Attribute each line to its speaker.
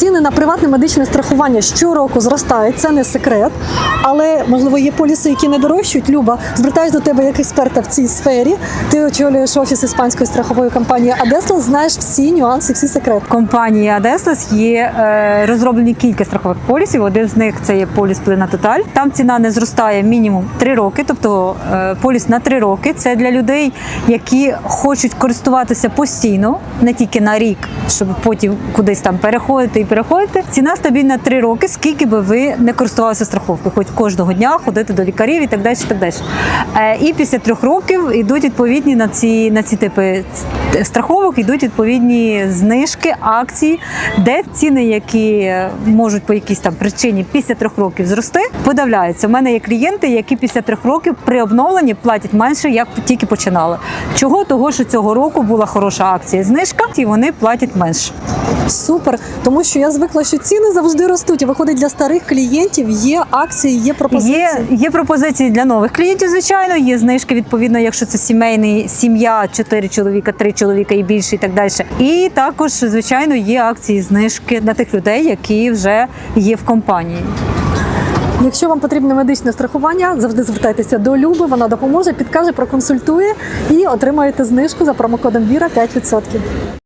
Speaker 1: Ціни на приватне медичне страхування щороку зростають, це не секрет. Але можливо є поліси, які не дорожчають. Люба, звертаюсь до тебе як експерта в цій сфері. Ти очолюєш офіс іспанської страхової компанії Адесла, знаєш всі нюанси, всі секрети.
Speaker 2: компанії Адеслас є е, розроблені кілька страхових полісів. Один з них це є поліс Плина Тоталь. Там ціна не зростає мінімум 3 роки, тобто е, поліс на 3 роки. Це для людей, які хочуть користуватися постійно, не тільки на рік, щоб потім кудись там переходити і переходити. Ціна стабільна 3 роки, скільки би ви не користувалися страховкою, хоч кожного дня ходити до лікарів і так далі. Так далі. Е, і після трьох років йдуть відповідні на ці на ці типи страховок, йдуть відповідні знижки, акції, де ціни, які можуть по якійсь там причині після трьох років зрости, подавляються. У мене є клієнти, які після трьох років при обновленні платять менше, як тільки починали. Чого? Того, що цього року була хороша акція, знижка, і вони платять менше.
Speaker 1: Супер, тому що я звикла, що ціни завжди ростуть. І виходить для старих клієнтів є акції, є пропозиції.
Speaker 2: Є, є пропозиції для нових клієнтів, звичайно. Є знижки, відповідно, якщо це сімейний сім'я, 4 чоловіка, 3 чоловіка і більше, і так далі. І також, звичайно, є акції знижки для тих людей, які вже є в компанії.
Speaker 1: Якщо вам потрібне медичне страхування, завжди звертайтеся до Люби. Вона допоможе, підкаже, проконсультує і отримаєте знижку за промокодом Віра 5%.